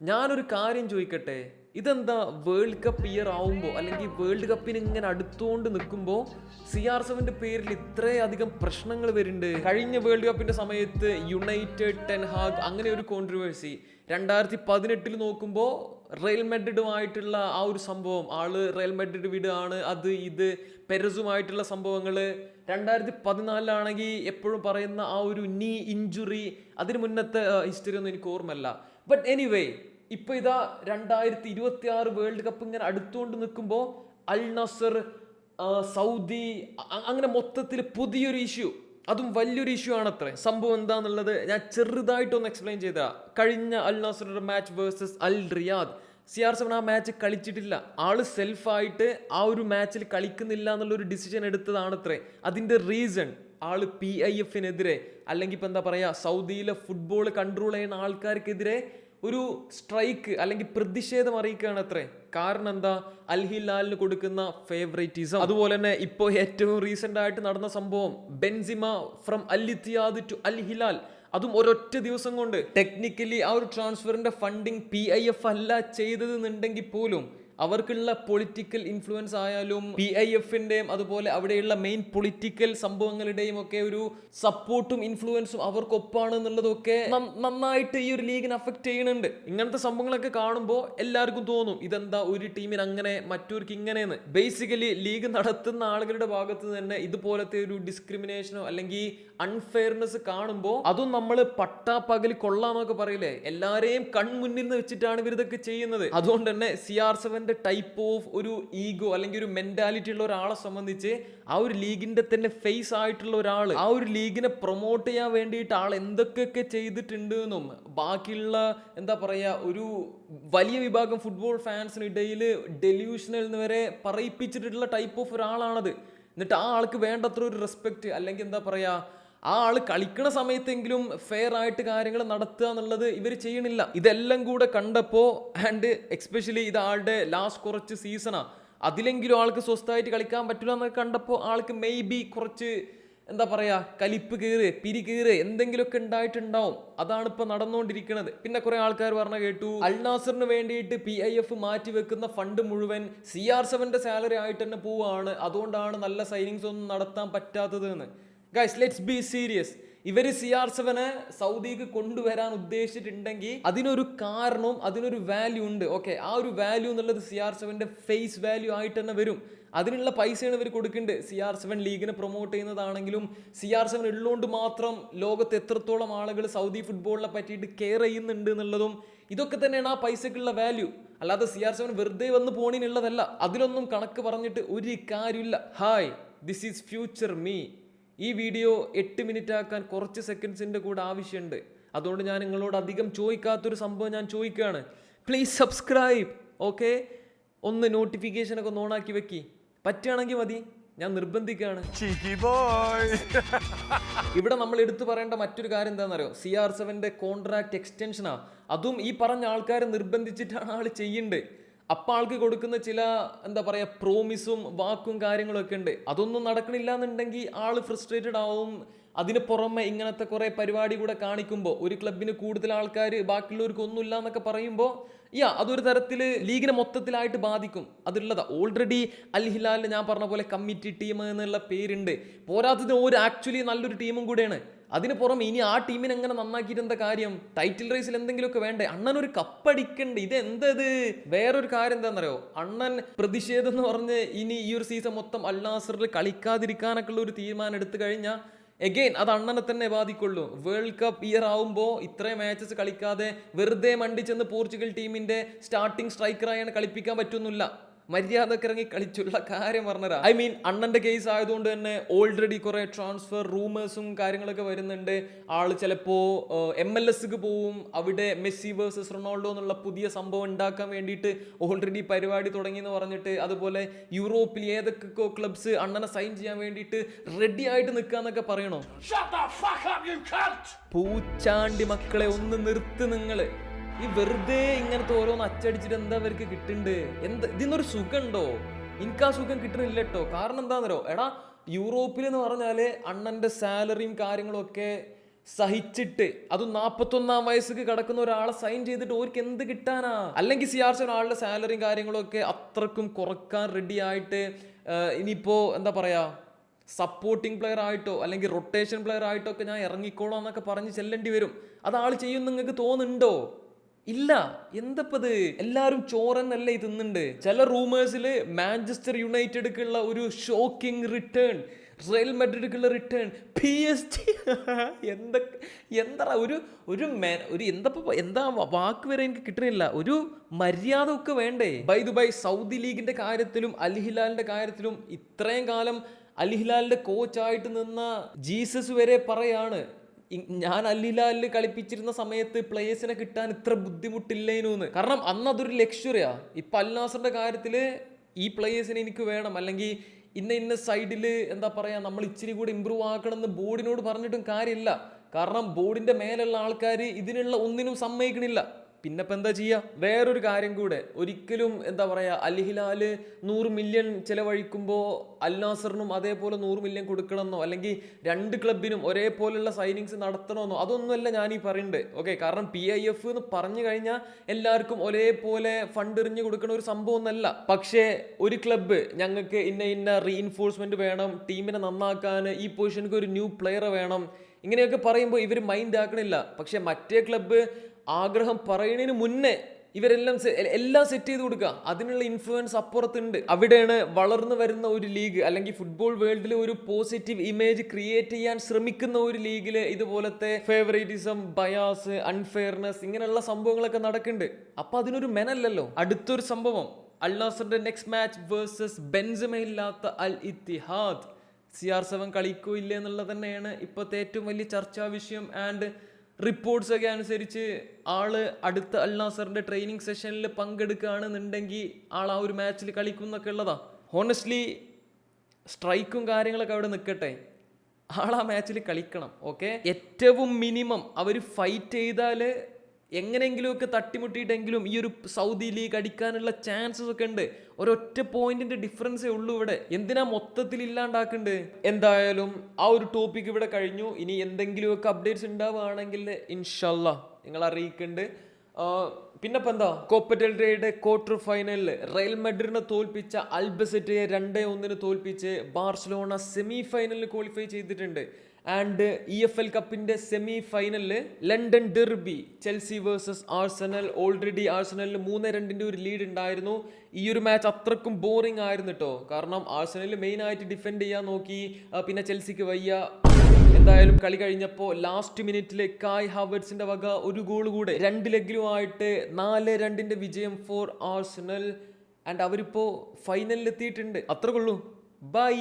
ഞാനൊരു കാര്യം ചോദിക്കട്ടെ? ഇതെന്താ വേൾഡ് കപ്പ് ഇയർ ആവുമ്പോൾ അല്ലെങ്കിൽ വേൾഡ് കപ്പിന് ഇങ്ങനെ അടുത്തുകൊണ്ട് നിൽക്കുമ്പോൾ സി ആർ സെവന്റെ പേരിൽ ഇത്രയധികം പ്രശ്നങ്ങൾ വരുന്നുണ്ട്. കഴിഞ്ഞ വേൾഡ് കപ്പിന്റെ സമയത്ത് യുണൈറ്റഡ് ടെൻഹാഗ് അങ്ങനെ ഒരു കോൺട്രവേഴ്സി രണ്ടായിരത്തി പതിനെട്ടിൽ നോക്കുമ്പോൾ റയൽ മെഡ്രിഡുമായിട്ടുള്ള ആ ഒരു സംഭവം. ആൾ റയൽ മെഡ്രിഡ് വീടാണ് അത് ഇത് പെരസുമായിട്ടുള്ള സംഭവങ്ങൾ രണ്ടായിരത്തി പതിനാലിലാണെങ്കിൽ എപ്പോഴും പറയുന്ന ആ ഒരു നീ ഇഞ്ചുറി അതിന് മുന്നത്തെ ഹിസ്റ്ററി ഒന്നും എനിക്ക് ഓർമ്മല്ല ബട്ട് എനിവേ ഇപ്പൊ ഇതാ രണ്ടായിരത്തി ഇരുപത്തി ആറ് വേൾഡ് കപ്പ് ഇങ്ങനെ അടുത്തുകൊണ്ട് നിൽക്കുമ്പോൾ അൽ നസർ സൗദി അങ്ങനെ മൊത്തത്തിൽ പുതിയൊരു ഇഷ്യൂ. അതും വലിയൊരു ഇഷ്യൂ ആണ് അത്രേ സംഭവം എന്താന്നുള്ളത് ഞാൻ ചെറുതായിട്ടൊന്ന് എക്സ്പ്ലെയിൻ ചെയ്ത. കഴിഞ്ഞ Al നസറുടെ match versus Al Riyadh. C R seven ആ മാച്ച് കളിച്ചിട്ടില്ല. ആൾ സെൽഫായിട്ട് ആ ഒരു മാച്ചിൽ കളിക്കുന്നില്ല എന്നുള്ളൊരു ഡിസിഷൻ എടുത്തതാണ് അത്രേ അതിന്റെ റീസൺ ആൾ പി ഐ എഫിനെതിരെ അല്ലെങ്കിൽ ഇപ്പം എന്താ പറയുക സൗദിയിലെ ഫുട്ബോൾ കൺട്രോൾ ചെയ്യുന്ന ആൾക്കാർക്കെതിരെ ഒരു സ്ട്രൈക്ക് അല്ലെങ്കിൽ പ്രതിഷേധം അറിയിക്കുകയാണ് അത്രേ. കാരണം എന്താ? അൽഹിലാലിന് കൊടുക്കുന്ന ഫേവറേറ്റിസം അതുപോലെ തന്നെ ഇപ്പോൾ ഏറ്റവും റീസെന്റ് ആയിട്ട് നടന്ന സംഭവം Benzema from Al Ittihad to Al Hilal. അതും ഒരൊറ്റ ദിവസം കൊണ്ട്. ടെക്നിക്കലി ആ ഒരു ട്രാൻസ്ഫറിന്റെ ഫണ്ടിങ് പി ഐ എഫ് അല്ല ചെയ്തത് എന്നുണ്ടെങ്കിൽ പോലും അവർക്കുള്ള പൊളിറ്റിക്കൽ ഇൻഫ്ലുവൻസ് ആയാലും പി ഐ എഫിന്റെയും അതുപോലെ അവിടെയുള്ള മെയിൻ പൊളിറ്റിക്കൽ സംഭവങ്ങളുടെയും ഒക്കെ ഒരു സപ്പോർട്ടും ഇൻഫ്ലുവൻസും അവർക്കൊപ്പാണ് എന്നുള്ളതൊക്കെ നന്നായിട്ട് ഈ ഒരു ലീഗിനെ അഫക്റ്റ് ചെയ്യുന്നുണ്ട്. ഇങ്ങനത്തെ സംഭവങ്ങളൊക്കെ കാണുമ്പോൾ എല്ലാവർക്കും തോന്നും ഇതെന്താ ഒരു ടീമിന് അങ്ങനെ മറ്റൊരു ഇങ്ങനെയെന്ന്. ബേസിക്കലി ലീഗ് നടത്തുന്ന ആളുകളുടെ ഭാഗത്ത് തന്നെ ഇതുപോലത്തെ ഒരു ഡിസ്ക്രിമിനേഷനോ അല്ലെങ്കിൽ അൺഫെയർനെസ് കാണുമ്പോൾ അതും നമ്മൾ പട്ടാപ്പകൽ കൊള്ളാന്നൊക്കെ പറയില്ലേ? എല്ലാവരെയും കൺമുന്നിൽ നിന്ന് വെച്ചിട്ടാണ് ഇവർ ഇതൊക്കെ ചെയ്യുന്നത്. അതുകൊണ്ട് തന്നെ സി ആർ സെവന്റെ ടൈപ്പ് ഓഫ് ഒരു ഈഗോ അല്ലെങ്കിൽ ഒരു മെന്റാലിറ്റി ഉള്ള ഒരാളെ സംബന്ധിച്ച് ആ ഒരു ലീഗിന്റെ തന്നെ ഫേസ് ആയിട്ടുള്ള ഒരാൾ ആ ഒരു ലീഗിനെ പ്രൊമോട്ട് ചെയ്യാൻ വേണ്ടിയിട്ട് ആൾ എന്തൊക്കെയൊക്കെ ചെയ്തിട്ടുണ്ട് എന്നും ബാക്കിയുള്ള എന്താ പറയുക ഒരു വലിയ വിഭാഗം ഫുട്ബോൾ ഫാൻസിനിടയിൽ ഡെല്യൂഷനിൽ നിന്ന് വരെ പറയിപ്പിച്ചിട്ടുള്ള ടൈപ്പ് ഓഫ് ഒരാളാണത്. എന്നിട്ട് ആ ആൾക്ക് വേണ്ടത്ര ഒരു റെസ്പെക്റ്റ് അല്ലെങ്കിൽ എന്താ പറയാ ആ ആൾ കളിക്കണ സമയത്തെങ്കിലും ഫെയർ ആയിട്ട് കാര്യങ്ങൾ നടത്തുക എന്നുള്ളത് ഇവർ ചെയ്യണില്ല. ഇതെല്ലാം കൂടെ കണ്ടപ്പോൾ ആൻഡ് എക്സ്പെഷ്യലി ഇത് ആളുടെ ലാസ്റ്റ് കുറച്ച് സീസണാ അതിലെങ്കിലും ആൾക്ക് സ്വസ്ഥമായിട്ട് കളിക്കാൻ പറ്റില്ല എന്നൊക്കെ കണ്ടപ്പോൾ ആൾക്ക് മേ ബി കുറച്ച് എന്താ പറയുക കലിപ്പ് കീറ് പിരി കീറ് എന്തെങ്കിലുമൊക്കെ ഉണ്ടായിട്ടുണ്ടാവും. അതാണ് ഇപ്പോൾ നടന്നുകൊണ്ടിരിക്കുന്നത് പിന്നെ കുറേ ആൾക്കാർ പറഞ്ഞ കേട്ടു അൽനാസറിന് വേണ്ടിയിട്ട് പി ഐ എഫ് മാറ്റി വെക്കുന്ന ഫണ്ട് മുഴുവൻ സി ആർ സെവന്റെ സാലറി ആയിട്ട് തന്നെ പോവുകയാണ് അതുകൊണ്ടാണ് നല്ല സൈനിങ്സ് ഒന്നും നടത്താൻ പറ്റാത്തത് എന്ന്. ഗൈസ് ലെറ്റ്സ് ബി സീരിയസ് ഇവർ സി ആർ സെവന് സൗദിക്ക് കൊണ്ടുവരാൻ ഉദ്ദേശിച്ചിട്ടുണ്ടെങ്കിൽ അതിനൊരു കാരണവും അതിനൊരു വാല്യൂ ഉണ്ട്. ഓക്കെ ആ ഒരു വാല്യൂ എന്നുള്ളത് സി ആർ സെവന്റെ ഫേസ് വാല്യൂ ആയിട്ട് തന്നെ വരും. അതിനുള്ള പൈസയാണ് ഇവർ കൊടുക്കേണ്ടത് സി ആർ സെവൻ ലീഗിനെ പ്രൊമോട്ട് ചെയ്യുന്നതാണെങ്കിലും സി ആർ സെവൻ ഉള്ളതുകൊണ്ട് മാത്രം ലോകത്ത് എത്രത്തോളം ആളുകൾ സൗദി ഫുട്ബോളിനെ പറ്റിയിട്ട് കെയർ ചെയ്യുന്നുണ്ട് എന്നുള്ളതും ഇതൊക്കെ തന്നെയാണ് ആ പൈസക്കുള്ള വാല്യൂ അല്ലാതെ സി ആർ സെവൻ വെറുതെ വന്ന് പോണിനുള്ളതല്ല. അതിലൊന്നും കണക്ക് പറഞ്ഞിട്ട് ഒരു കാര്യമില്ല hi this is future me ഈ വീഡിയോ എട്ട് മിനിറ്റ് ആക്കാൻ കുറച്ച് സെക്കൻഡ്സിന്റെ കൂടെ ആവശ്യമുണ്ട്. അതുകൊണ്ട് ഞാൻ നിങ്ങളോട് അധികം ചോദിക്കാത്തൊരു സംഭവം ഞാൻ ചോദിക്കുകയാണ്. പ്ലീസ് സബ്സ്ക്രൈബ് ഓക്കെ ഒന്ന് നോട്ടിഫിക്കേഷൻ ഒക്കെ ഒന്ന് ഓണാക്കി വെക്കി. പറ്റുകയാണെങ്കിൽ മതി. ഞാൻ നിർബന്ധിക്കുകയാണ്. ഇവിടെ നമ്മൾ എടുത്തു പറയേണ്ട മറ്റൊരു കാര്യം എന്താണെന്നറിയോ? സി ആർ സെവന്റെ കോൺട്രാക്ട് എക്സ്റ്റൻഷനാ അതും ഈ പറഞ്ഞ ആൾക്കാരെ നിർബന്ധിച്ചിട്ടാണ് ആൾ ചെയ്യുന്നുണ്ട് അപ്പൊ ആൾക്ക് കൊടുക്കുന്ന ചില എന്താ പറയാ പ്രോമിസും വാക്കും കാര്യങ്ങളും ഒക്കെ ഉണ്ട്. അതൊന്നും നടക്കണില്ല എന്നുണ്ടെങ്കിൽ ആൾ ഫ്രസ്ട്രേറ്റഡ് ആവും. അതിന് പുറമെ ഇങ്ങനത്തെ കുറേ പരിപാടി കൂടെ കാണിക്കുമ്പോൾ ഒരു ക്ലബിന് കൂടുതൽ ആൾക്കാർ ബാക്കിയുള്ളവർക്ക് ഒന്നുമില്ല എന്നൊക്കെ പറയുമ്പോൾ യാ അതൊരു തരത്തിൽ ലീഗിനെ മൊത്തത്തിലായിട്ട് ബാധിക്കും. അതുള്ളതാ ഓൾറെഡി അൽ ഹിലാലിന് ഞാൻ പറഞ്ഞ പോലെ കമ്മിറ്റി ടീം എന്നുള്ള പേരുണ്ട്. പോരാത്തതിന് ഒരു ആക്ച്വലി നല്ലൊരു ടീമും കൂടെയാണ്. അതിന് പുറമെ ഇനി ആ ടീമിനെ എങ്ങനെ എന്താ കാര്യം? ടൈറ്റിൽ റേസിൽ എന്തെങ്കിലുമൊക്കെ വേണ്ടേ? അണ്ണൻ ഒരു കപ്പടിക്കണ്ട്. ഇത് എന്തത് വേറൊരു കാര്യം എന്താണെന്നറിയോ അണ്ണൻ പ്രതിഷേധം എന്ന് പറഞ്ഞ് ഇനി ഈ ഒരു സീസൺ മൊത്തം അൽനാസറിൽ കളിക്കാതിരിക്കാനൊക്കെ ഉള്ള ഒരു തീരുമാനം എടുത്തു കഴിഞ്ഞാൽ എഗെയിൻ അത് അണ്ണനെ തന്നെ ബാധിക്കുള്ളൂ. വേൾഡ് കപ്പ് ഇയർ ആവുമ്പോൾ ഇത്രയും മാച്ചസ് കളിക്കാതെ വെറുതെ മണ്ടിച്ചെന്ന് പോർച്ചുഗൽ ടീമിന്റെ സ്റ്റാർട്ടിംഗ് സ്ട്രൈക്കറായാണ് കളിപ്പിക്കാൻ പറ്റുന്നില്ല. മര്യാദയ്ക്ക് ഇറങ്ങി കളിച്ചുള്ള കാര്യം പറഞ്ഞരാ ഐ മീൻ അണ്ണന്റെ കേസ് ആയതുകൊണ്ട് തന്നെ ഓൾറെഡി കുറെ ട്രാൻസ്ഫർ റൂമേഴ്സും കാര്യങ്ങളൊക്കെ വരുന്നുണ്ട്. ആൾ ചിലപ്പോ എം എൽ എസ് പോവും. അവിടെ മെസ്സി വേഴ്സസ് റൊണാൾഡോ എന്നുള്ള പുതിയ സംഭവം ഉണ്ടാക്കാൻ വേണ്ടിയിട്ട് ഓൾറെഡി പരിപാടി തുടങ്ങി എന്ന് പറഞ്ഞിട്ട് അതുപോലെ യൂറോപ്പിൽ ഏതൊക്കെ ക്ലബ്സ് അണ്ണനെ സൈൻ ചെയ്യാൻ വേണ്ടിയിട്ട് റെഡി ആയിട്ട് നിൽക്കാന്നൊക്കെ പറയണോ? Shut the fuck up, you cunt! പൂച്ചാണ്ടി മക്കളെ ഒന്ന് നിർത്ത് നിങ്ങൾ. ഈ വെറുതെ ഇങ്ങനത്തെ ഓരോന്ന് അച്ചടിച്ചിട്ട് എന്താ അവർക്ക് കിട്ടുന്നുണ്ട് എന്ത് ഇതിന്നൊരു സുഖമുണ്ടോ എനിക്ക് ആ സുഖം കിട്ടുന്നില്ല കേട്ടോ കാരണം എന്താണെന്നോ എടാ യൂറോപ്പിൽ എന്ന് പറഞ്ഞാൽ അണ്ണന്റെ സാലറിയും കാര്യങ്ങളും ഒക്കെ സഹിച്ചിട്ട് അത് നാപ്പത്തൊന്നാം വയസ്സിക്ക് കിടക്കുന്ന ഒരാളെ സൈൻ ചെയ്തിട്ട് ഓർക്ക് എന്ത് കിട്ടാനാ? അല്ലെങ്കിൽ സി ആർ സി ആളുടെ സാലറിയും കാര്യങ്ങളും ഒക്കെ അത്രക്കും കുറയ്ക്കാൻ റെഡി ആയിട്ട് ആഹ് ഇനിയിപ്പോ എന്താ പറയാ? സപ്പോർട്ടിംഗ് പ്ലെയർ ആയിട്ടോ അല്ലെങ്കിൽ റൊട്ടേഷൻ പ്ലെയർ ആയിട്ടോ ഒക്കെ ഞാൻ ഇറങ്ങിക്കോളാം എന്നൊക്കെ പറഞ്ഞ് ചെല്ലേണ്ടി വരും. അത് ആൾ ചെയ്യും നിങ്ങൾക്ക് തോന്നുന്നുണ്ടോ? ഇല്ല. എന്തപ്പത്? എല്ലാരും ചോറെന്നല്ലേ തിന്നുണ്ട്. ചില റൂമേഴ്സിൽ മാഞ്ചസ്റ്റർ യുണൈറ്റഡ്ക്കുള്ള ഒരു ഷോക്കിംഗ് റിട്ടേൺ റയൽ മെഡ്രിഡ്ക്കുള്ള റിട്ടേൺ പി എസ് ടി എന്തൊക്കെ എന്താ ഒരു ഒരു മേ- ഒരു എന്താ എന്താ വാക്ക് വരെ എനിക്ക് കിട്ടുന്നില്ല ഒരു മര്യാദ ഒക്കെ വേണ്ടേ? ബൈ ദുബായ് സൗദി ലീഗിന്റെ കാര്യത്തിലും അൽഹിലാലിന്റെ കാര്യത്തിലും ഇത്രയും കാലം അൽഹിലാലിന്റെ കോച്ചായിട്ട് നിന്ന ജീസസ് വരെ പറയാണ്. ഞാൻ അല്ലിലാലിൽ കളിപ്പിച്ചിരുന്ന സമയത്ത് പ്ലേയേഴ്സിനെ കിട്ടാൻ ഇത്ര ബുദ്ധിമുട്ടില്ലേനു കാരണം അന്ന് അതൊരു ലക്ഷറിയാ ഇപ്പൊ അൽനാസറിന്റെ കാര്യത്തിൽ ഈ പ്ലേയേഴ്സിനെ എനിക്ക് വേണം. അല്ലെങ്കിൽ ഇന്ന ഇന്ന സൈഡിൽ എന്താ പറയാ നമ്മൾ ഇച്ചിരി കൂടി ഇമ്പ്രൂവ് ആക്കണം എന്ന് ബോർഡിനോട് പറഞ്ഞിട്ടും കാര്യമില്ല കാരണം ബോർഡിന്റെ മേലുള്ള ആൾക്കാർ ഇതിനുള്ള ഒന്നിനും സമ്മതിക്കണില്ല. പിന്നെ ഇപ്പം എന്താ ചെയ്യുക വേറൊരു കാര്യം കൂടെ. ഒരിക്കലും എന്താ പറയുക അൽഹിലാൽ നൂറ് മില്യൺ ചിലവഴിക്കുമ്പോൾ അൽനാസറിനും അതേപോലെ നൂറ് മില്യൺ കൊടുക്കണമെന്നോ അല്ലെങ്കിൽ രണ്ട് ക്ലബിനും ഒരേപോലെയുള്ള സൈനിങ്സ് നടത്തണമെന്നോ അതൊന്നുമല്ല ഞാൻ ഈ പറയുന്നത് ഓക്കെ കാരണം പി ഐ എഫ് എന്ന് പറഞ്ഞു കഴിഞ്ഞാൽ എല്ലാവർക്കും ഒരേപോലെ ഫണ്ട് എറിഞ്ഞു കൊടുക്കുന്ന ഒരു സംഭവം ഒന്നല്ല പക്ഷേ ഒരു ക്ലബ്ബ് ഞങ്ങൾക്ക് ഇന്ന ഇന്ന റീഇൻഫോഴ്സ്മെന്റ് വേണം ടീമിനെ നന്നാക്കാൻ ഈ പൊസിഷനിക്ക് ഒരു ന്യൂ പ്ലെയറെ വേണം ഇങ്ങനെയൊക്കെ പറയുമ്പോൾ ഇവർ മൈൻഡ് ആക്കണില്ല. പക്ഷേ മറ്റേ ക്ലബ്ബ് ആഗ്രഹം പറയുന്നതിന് മുന്നേ ഇവരെല്ലാം എല്ലാം സെറ്റ് ചെയ്ത് കൊടുക്കുക. അതിനുള്ള ഇൻഫ്ലുവൻസ് അപ്പുറത്തുണ്ട്. അവിടെയാണ് വളർന്നു വരുന്ന ഒരു ലീഗ് അല്ലെങ്കിൽ ഫുട്ബോൾ വേൾഡിൽ ഒരു പോസിറ്റീവ് ഇമേജ് ക്രിയേറ്റ് ചെയ്യാൻ ശ്രമിക്കുന്ന ഒരു ലീഗിൽ ഇതുപോലത്തെ ഫേവറേറ്റിസം ബയാസ് അൺഫെയർനെസ് ഇങ്ങനെയുള്ള സംഭവങ്ങളൊക്കെ നടക്കുന്നുണ്ട്. അപ്പൊ അതിനൊരു മെനല്ലല്ലോ. അടുത്തൊരു സംഭവം. അൽ നാസറിന്റെ നെക്സ്റ്റ് മാച്ച് വേഴ്സസ് ബെൻസമ ഇല്ലാത്ത Al Ittihad. C R seven കളിക്കോ ഇല്ലേ എന്നുള്ളത് തന്നെയാണ് ഇപ്പോഴത്തെ ഏറ്റവും വലിയ ചർച്ചാ വിഷയം. ആൻഡ് റിപ്പോർട്ട്സ് ഒക്കെ അനുസരിച്ച് ആൾ അടുത്ത അൽ നാസറിന്റെ ട്രെയിനിങ് സെഷനിൽ പങ്കെടുക്കുകയാണെന്നുണ്ടെങ്കിൽ ആൾ ആ ഒരു മാച്ചിൽ കളിക്കും എന്നൊക്കെ ഉള്ളതാ. ഹോണസ്റ്റ്ലി സ്ട്രൈക്കും കാര്യങ്ങളൊക്കെ അവിടെ നിൽക്കട്ടെ ആൾ ആ മാച്ചിൽ കളിക്കണം ഓക്കെ ഏറ്റവും മിനിമം അവർ ഫൈറ്റ് ചെയ്താൽ എങ്ങനെയെങ്കിലുമൊക്കെ തട്ടിമുട്ടിയിട്ടെങ്കിലും ഈ ഒരു സൗദി ലീഗ് അടിക്കാനുള്ള ചാൻസസ് ഒക്കെ ഉണ്ട്. ഒരൊറ്റ പോയിന്റിന്റെ ഡിഫറൻസേ ഉള്ളൂ ഇവിടെ. എന്തിനാ മൊത്തത്തിൽ ഇല്ലാണ്ടാക്കുന്നുണ്ട് എന്തായാലും ആ ഒരു ടോപ്പിക് ഇവിടെ കഴിഞ്ഞു. ഇനി എന്തെങ്കിലുമൊക്കെ അപ്ഡേറ്റ്സ് ഉണ്ടാവുകയാണെങ്കിൽ ഇൻഷല്ല നിങ്ങൾ അറിയിക്കുന്നുണ്ട് പിന്നെ ഇപ്പം എന്താ? കോപ്പറ്റൽറയുടെ ക്വാർട്ടർ ഫൈനലിൽ റയൽ മെഡ്രിഡിനെ തോൽപ്പിച്ച അൽബസെറ്റയെ രണ്ടേ ഒന്നിന് തോൽപ്പിച്ച് ബാർസലോണ സെമി ഫൈനലിൽ ക്വാളിഫൈ ചെയ്തിട്ടുണ്ട്. ആൻഡ് ഇ എഫ് എൽ കപ്പിന്റെ സെമി ഫൈനലിൽ London derby Chelsea versus Arsenal already ആഴ്സണലിൽ മൂന്ന് രണ്ടിന്റെ ഒരു ലീഡ് ഉണ്ടായിരുന്നു. ഈ ഒരു മാച്ച് അത്രക്കും ബോറിംഗ് ആയിരുന്നു കേട്ടോ കാരണം ആഴ്സണൽ മെയിൻ ആയിട്ട് ഡിഫെൻഡ് ചെയ്യാൻ നോക്കി. പിന്നെ ചെൽസിക്ക് വയ്യ. എന്തായാലും കളി കഴിഞ്ഞപ്പോൾ ലാസ്റ്റ് മിനിറ്റിൽ കായ് ഹാവർട്സിന്റെ വക ഒരു ഗോൾ കൂടെ രണ്ട് ലെഗിലുമായിട്ട് നാല് രണ്ടിന്റെ വിജയം ഫോർ ആഴ്സണൽ ആൻഡ് അവരിപ്പോൾ ഫൈനലിൽ എത്തിയിട്ടുണ്ട്. അത്രക്കുള്ളൂ. കൊള്ളൂ ബൈ